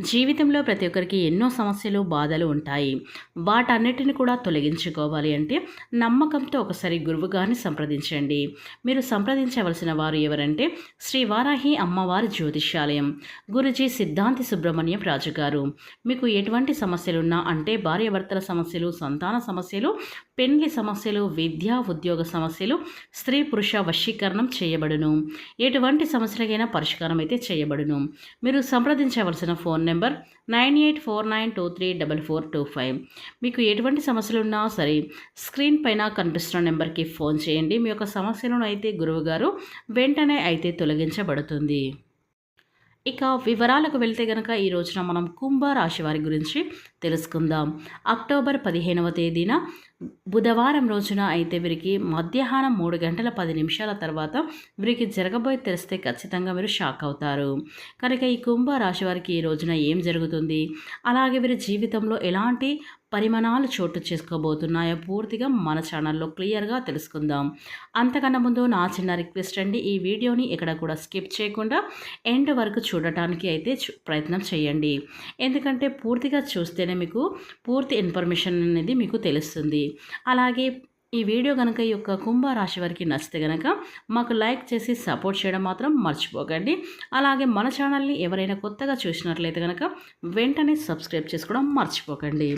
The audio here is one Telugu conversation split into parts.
జీవితంలో ప్రతి ఒక్కరికి ఎన్నో సమస్యలు బాధలు ఉంటాయి. వాటన్నిటిని కూడా తొలగించుకోవాలి అంటే నమ్మకంతో ఒకసారి గురువుగారిని సంప్రదించండి. మీరు సంప్రదించవలసిన వారు ఎవరంటే శ్రీ వారాహి అమ్మవారి జ్యోతిష్యాలయం. గురుజీ సిద్ధాంతి సుబ్రహ్మణ్యం రాజు గారు. మీకు ఎటువంటి సమస్యలున్నా అంటే భార్యాభర్తల సమస్యలు సంతాన సమస్యలు పెళ్ళి సమస్యలు విద్యా ఉద్యోగ సమస్యలు స్త్రీ పురుష వశీకరణం చేయబడును. ఎటువంటి సమస్యలకైనా పరిష్కారం అయితే చేయబడును. మీరు సంప్రదించవలసిన phone number nine eight four nine two three double four two five. మీకు ఎటువంటి సమస్యలు ఉన్నా సరే స్క్రీన్ పైన కనిపిస్తున్న నెంబర్కి ఫోన్ చేయండి. మీ యొక్క సమస్యలను అయితే గురువుగారు వెంటనే అయితే తొలగించబడుతుంది. ఇక వివరాలకు వెళ్తే గనక ఈ రోజున మనం కుంభ రాశి వారి గురించి తెలుసుకుందాం. అక్టోబర్ పదిహేనవ తేదీన బుధవారం రోజున అయితే వీరికి మధ్యాహ్నం మూడు గంటల పది నిమిషాల తర్వాత వీరికి జరగబోయే తెలిస్తే ఖచ్చితంగా మీరు షాక్ అవుతారు. కనుక ఈ కుంభ రాశి వారికి ఈ రోజున ఏం జరుగుతుంది? అలాగే వీరి జీవితంలో ఎలాంటి పరిమాణాలు చోటు చేసుకోబోతున్నాయో పూర్తిగా మన ఛానల్లో క్లియర్గా తెలుసుకుందాం. అంతకన్నా ముందు నా చిన్న రిక్వెస్ట్ అండి ఈ వీడియోని ఎక్కడ కూడా స్కిప్ చేయకుండా ఎండ్ వరకు చూడటానికి అయితే ప్రయత్నం చేయండి. ఎందుకంటే పూర్తిగా చూస్తేనే మీకు పూర్తి ఇన్ఫర్మేషన్ అనేది మీకు తెలుస్తుంది. అలాగే ఈ వీడియో కనుక ఈ యొక్క కుంభరాశి వారికి నచ్చితే కనుక మాకు లైక్ చేసి సపోర్ట్ చేయడం మాత్రం మర్చిపోకండి. అలాగే మన ఛానల్ని ఎవరైనా కొత్తగా చూసినట్లయితే కనుక వెంటనే సబ్స్క్రైబ్ చేసుకోవడం మర్చిపోకండి.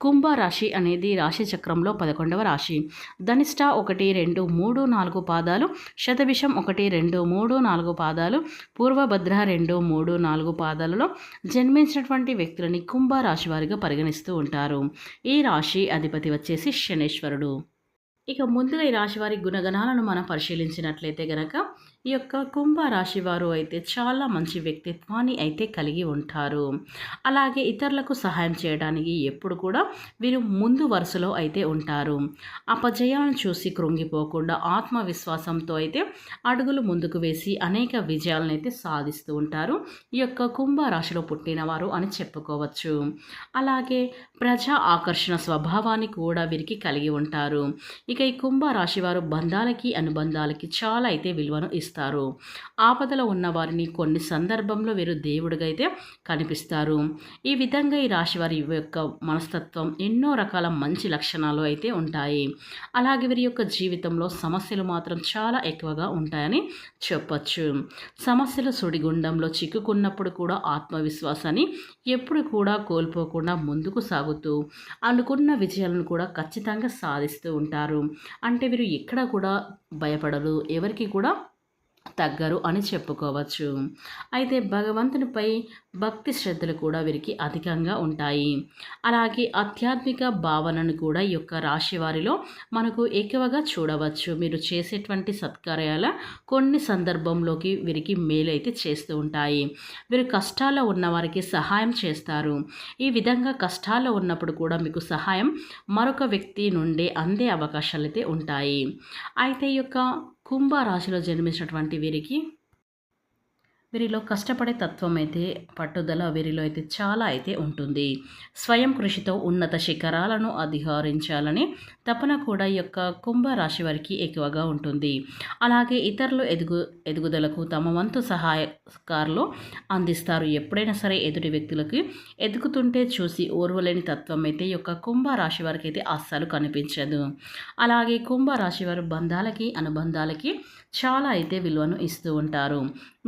కుంభరాశి అనేది రాశి చక్రంలో పదకొండవ రాశి. ధనిష్ట ఒకటి రెండు మూడు నాలుగు పాదాలు. శతభిషం ఒకటి రెండు మూడు నాలుగు పాదాలు. పూర్వభద్ర రెండు మూడు నాలుగు పాదాలలో జన్మించినటువంటి వ్యక్తులని కుంభరాశి వారిగా పరిగణిస్తూ ఉంటారు. ఈ రాశి అధిపతి వచ్చేసి శనేశ్వరుడు. ఇక ముందుగా ఈ రాశి వారి గుణగణాలను మనం పరిశీలించినట్లయితే గనక ఈ యొక్క కుంభరాశి వారు అయితే చాలా మంచి వ్యక్తిత్వాన్ని అయితే కలిగి ఉంటారు. అలాగే ఇతరులకు సహాయం చేయడానికి ఎప్పుడు కూడా వీరు ముందు వరుసలో అయితే ఉంటారు. అపజయాలను చూసి కృంగిపోకుండా ఆత్మవిశ్వాసంతో అయితే అడుగులు ముందుకు వేసి అనేక విజయాలను అయితే సాధిస్తూ ఉంటారు. ఈ యొక్క కుంభ రాశిలో అని చెప్పుకోవచ్చు. అలాగే ప్రజా ఆకర్షణ స్వభావాన్ని కూడా వీరికి కలిగి ఉంటారు. ఇక ఈ కుంభ రాశి వారు బంధాలకి అనుబంధాలకి చాలా అయితే విలువను ఇస్తారు ఆపదలో ఉన్న వారిని కొన్ని సందర్భంలో వీరు దేవుడిగా అయితే కనిపిస్తారు. ఈ విధంగా ఈ రాశి వారి యొక్క మనస్తత్వం ఎన్నో రకాల మంచి లక్షణాలు అయితే ఉంటాయి. అలాగే వీరి యొక్క జీవితంలో సమస్యలు మాత్రం చాలా ఎక్కువగా ఉంటాయని చెప్పచ్చు. సమస్యల సుడిగుండంలో చిక్కుకున్నప్పుడు కూడా ఆత్మవిశ్వాసాన్ని ఎప్పుడు కూడా కోల్పోకుండా ముందుకు సాగుతూ అనుకున్న విజయాలను కూడా ఖచ్చితంగా సాధిస్తూ ఉంటారు. అంటే వీరు ఎక్కడ కూడా భయపడరు ఎవరికి కూడా తగ్గరు అని చెప్పుకోవచ్చు. అయితే భగవంతునిపై భక్తి శ్రద్ధలు కూడా వీరికి అధికంగా ఉంటాయి. అలాగే ఆధ్యాత్మిక భావనను కూడా ఈ యొక్క రాశి వారిలో మనకు ఎక్కువగా చూడవచ్చు. మీరు చేసేటువంటి సత్కార్యాల కొన్ని సందర్భంలోకి వీరికి మేలైతే చేస్తూ ఉంటాయి. వీరు కష్టాల్లో ఉన్న వారికి సహాయం చేస్తారు. ఈ విధంగా కష్టాల్లో ఉన్నప్పుడు కూడా మీకు సహాయం మరొక వ్యక్తి నుండి అందే అవకాశాలు అయితే ఉంటాయి. అయితే ఈ యొక్క కుంభ రాశిలో జన్మించినటువంటి వీరికి వీరిలో కష్టపడే తత్వం అయితే పట్టుదల వీరిలో అయితే చాలా అయితే ఉంటుంది. స్వయం కృషితో ఉన్నత శిఖరాలను అధిహారించాలని తపన కూడా ఈ యొక్క కుంభరాశి వారికి ఎక్కువగా ఉంటుంది. అలాగే ఇతరులు ఎదుగు ఎదుగుదలకు తమ వంతు సహాయకారులు అందిస్తారు. ఎప్పుడైనా సరే ఎదుటి వ్యక్తులకి ఎదుగుతుంటే చూసి ఓర్వలేని తత్వం అయితే ఈ యొక్క కుంభరాశి వారికి అయితే అస్సలు కనిపించదు. అలాగే కుంభరాశి వారు బంధాలకి అనుబంధాలకి చాలా అయితే విలువను ఇస్తూ ఉంటారు.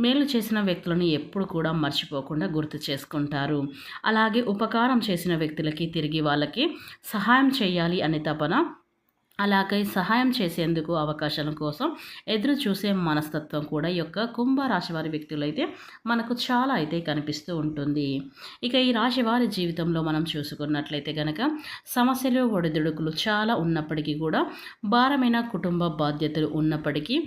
మేలు చేసిన వ్యక్తులను ఎప్పుడు కూడా మర్చిపోకుండా గుర్తు చేసుకుంటారు. అలాగే ఉపకారం చేసిన వ్యక్తులకి తిరిగి వాళ్ళకి సహాయం చేయాలి అనే తపన అలాగే సహాయం చేసేందుకు అవకాశాల కోసం ఎదురు చూసే మనస్తత్వం కూడా ఈ యొక్క కుంభ రాశి వారి వ్యక్తులు అయితే మనకు చాలా అయితే కనిపిస్తూ ఉంటుంది. ఇక ఈ రాశి వారి జీవితంలో మనం చూసుకున్నట్లయితే కనుక సమస్యలు ఒడిదుడుకులు చాలా ఉన్నప్పటికీ కూడా భారమైన కుటుంబ బాధ్యతలు ఉన్నప్పటికీ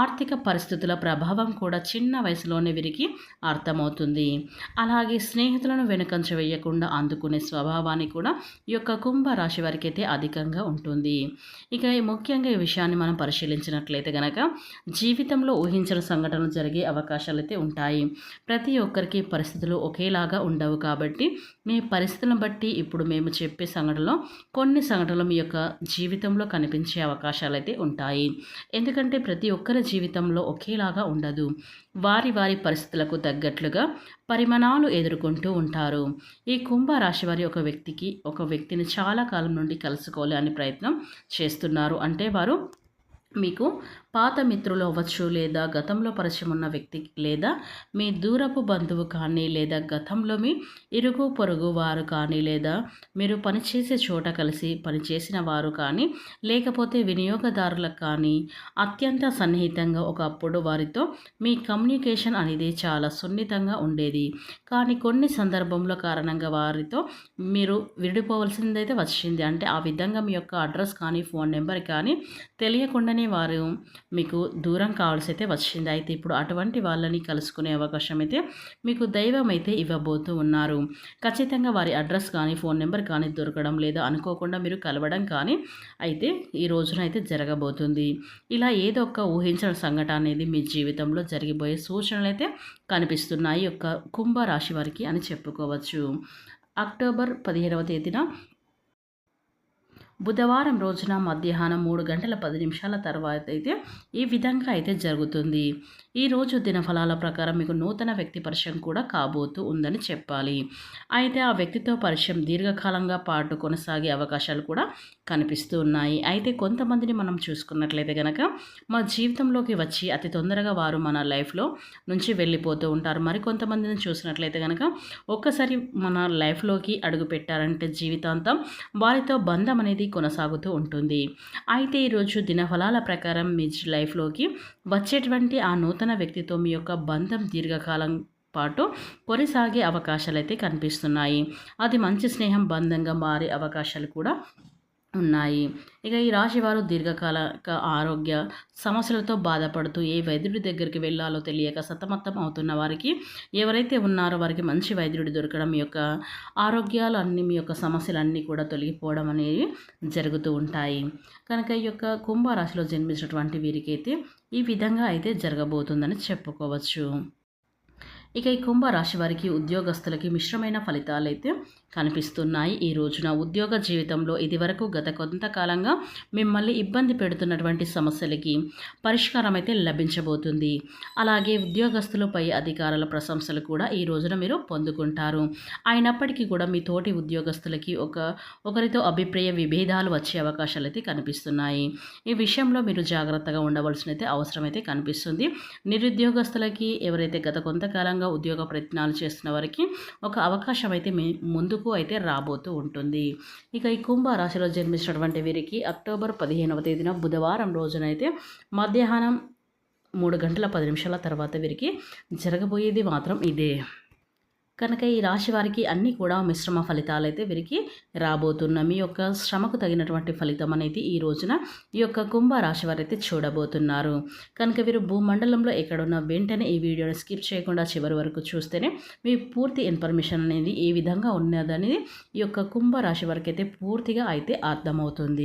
ఆర్థిక పరిస్థితుల ప్రభావం కూడా చిన్న వయసులోనే వీరికి అర్థమవుతుంది. అలాగే స్నేహితులను వెనుకంచ వేయకుండా అందుకునే స్వభావాన్ని కూడా ఈ యొక్క కుంభ రాశి వారికి అయితే అధికంగా ఉంటుంది. ఇక ముఖ్యంగా ఈ విషయాన్ని మనం పరిశీలించినట్లయితే కనుక జీవితంలో ఊహించిన సంఘటనలు జరిగే అవకాశాలు అయితే ఉంటాయి. ప్రతి ఒక్కరికి పరిస్థితులు ఒకేలాగా ఉండవు కాబట్టి మీ పరిస్థితులను బట్టి ఇప్పుడు మేము చెప్పే సంఘటనలో కొన్ని సంఘటనలు మీ యొక్క జీవితంలో కనిపించే అవకాశాలు అయితే ఉంటాయి. ఎందుకంటే ప్రతి ఒక్కరి జీవితంలో ఒకేలాగా ఉండదు. వారి వారి పరిస్థితులకు తగ్గట్లుగా పరిమాణాలు ఎదుర్కొంటూ ఉంటారు. ఈ కుంభరాశి వారి ఒక వ్యక్తికి ఒక వ్యక్తిని చాలా కాలం నుండి కలుసుకోవాలి అనే ప్రయత్నం చేస్తున్నారు. అంటే వారు మీకు పాత మిత్రులు అవ్వచ్చు లేదా గతంలో పరిచయం ఉన్న వ్యక్తి లేదా మీ దూరపు బంధువు కానీ లేదా గతంలో మీ ఇరుగు పొరుగు వారు కానీ లేదా మీరు పనిచేసే చోట కలిసి పనిచేసిన వారు కానీ లేకపోతే వినియోగదారులకు కానీ అత్యంత సన్నిహితంగా ఒకప్పుడు వారితో మీ కమ్యూనికేషన్ అనేది చాలా సున్నితంగా ఉండేది. కానీ కొన్ని సందర్భంలో కారణంగా వారితో మీరు విడిపోవలసిందైతే వచ్చింది. అంటే ఆ విధంగా మీ యొక్క అడ్రస్ కానీ ఫోన్ నెంబర్ కానీ తెలియకుండానే వారు మీకు దూరం కావాల్సి అయితే వచ్చింది. అయితే ఇప్పుడు అటువంటి వాళ్ళని కలుసుకునే అవకాశం అయితే మీకు దైవం అయితే ఇవ్వబోతూ ఉన్నారు. ఖచ్చితంగా వారి అడ్రస్ కానీ ఫోన్ నెంబర్ కానీ దొరకడం లేదా అనుకోకుండా మీరు కలవడం కానీ అయితే ఈ రోజున అయితే జరగబోతుంది. ఇలా ఏదో ఒక ఊహించిన సంఘటన అనేది మీ జీవితంలో జరిగిపోయే సూచనలు అయితే కనిపిస్తున్నాయి. యొక్క కుంభరాశి వారికి అని చెప్పుకోవచ్చు. అక్టోబర్ పదిహేనవ తేదీన బుధవారం రోజున మధ్యాహ్నం మూడు గంటల పది నిమిషాల తర్వాత అయితే ఈ విధంగా అయితే జరుగుతుంది. ఈరోజు దినఫలాల ప్రకారం మీకు నూతన వ్యక్తి పరిచయం కూడా కాబోతూ ఉందని చెప్పాలి. అయితే ఆ వ్యక్తితో పరిచయం దీర్ఘకాలంగా పాటు కొనసాగే అవకాశాలు కూడా కనిపిస్తూ ఉన్నాయి. అయితే కొంతమందిని మనం చూసుకున్నట్లయితే కనుక మా జీవితంలోకి వచ్చి అతి తొందరగా వారు మన లైఫ్లో నుంచి వెళ్ళిపోతూ ఉంటారు. మరి కొంతమందిని చూసినట్లయితే కనుక ఒక్కసారి మన లైఫ్లోకి అడుగు పెట్టారంటే జీవితాంతం వారితో బంధం అనేది కొనసాగుతూ ఉంటుంది. అయితే ఈరోజు దినఫలాల ప్రకారం మీ లైఫ్లోకి వచ్చేటువంటి ఆ నూతన వ్యక్తితో మీ యొక్క బంధం దీర్ఘకాలం పాటు కొనసాగే అవకాశాలు అయితే కనిపిస్తున్నాయి. అది మంచి స్నేహం బంధంగా మారే అవకాశాలు కూడా ఉన్నాయి. ఇక ఈ రాశి వారు దీర్ఘకాల ఆరోగ్య సమస్యలతో బాధపడుతూ ఏ వైద్యుడి దగ్గరికి వెళ్ళాలో తెలియక సతమతం అవుతున్న వారికి ఎవరైతే ఉన్నారో వారికి మంచి వైద్యుడి దొరకడం మీ యొక్క ఆరోగ్యాలు అన్ని మీ యొక్క సమస్యలన్నీ కూడా తొలగిపోవడం అనేవి జరుగుతూ ఉంటాయి. కనుక ఈ యొక్క కుంభరాశిలో జన్మించినటువంటి వీరికైతే ఈ విధంగా అయితే జరగబోతుందని చెప్పుకోవచ్చు. ఇక ఈ కుంభరాశి వారికి ఉద్యోగస్తులకి మిశ్రమైన ఫలితాలు అయితే కనిపిస్తున్నాయి. ఈ రోజున ఉద్యోగ జీవితంలో ఇదివరకు గత కొంతకాలంగా మిమ్మల్ని ఇబ్బంది పెడుతున్నటువంటి సమస్యలకి పరిష్కారం అయితే లభించబోతుంది. అలాగే ఉద్యోగస్తులపై అధికారుల ప్రశంసలు కూడా ఈ రోజున మీరు పొందుకుంటారు. అయినప్పటికీ కూడా మీ తోటి ఉద్యోగస్తులకి ఒక ఒకరితో అభిప్రాయ విభేదాలు వచ్చే అవకాశాలు అయితే కనిపిస్తున్నాయి. ఈ విషయంలో మీరు జాగ్రత్తగా ఉండవలసిన అయితే అవసరమైతే కనిపిస్తుంది. నిరుద్యోగస్తులకి ఎవరైతే గత కొంతకాలంగా ఉద్యోగ ప్రయత్నాలు చేస్తున్న వారికి ఒక అవకాశం అయితే మీ ముందుకు అయితే రాబోతూ ఉంటుంది. ఇక ఈ కుంభరాశిలో జన్మించినటువంటి వీరికి అక్టోబర్ పదిహేనవ తేదీన బుధవారం రోజునైతే మధ్యాహ్నం మూడు గంటల పది నిమిషాల తర్వాత వీరికి జరగబోయేది మాత్రం ఇదే. కనుక ఈ రాశి వారికి అన్నీ కూడా మిశ్రమ ఫలితాలు అయితే వీరికి రాబోతున్న మీ యొక్క శ్రమకు తగినటువంటి ఫలితం అనేది ఈ రోజున ఈ యొక్క కుంభ రాశి వారు అయితే చూడబోతున్నారు. కనుక వీరు భూమండలంలో ఎక్కడున్న వెంటనే ఈ వీడియోని స్కిప్ చేయకుండా చివరి వరకు చూస్తేనే మీ పూర్తి ఇన్ఫర్మేషన్ అనేది ఏ విధంగా ఉన్నదనేది ఈ యొక్క కుంభ రాశి వారికి అయితే పూర్తిగా అయితే అర్థమవుతుంది.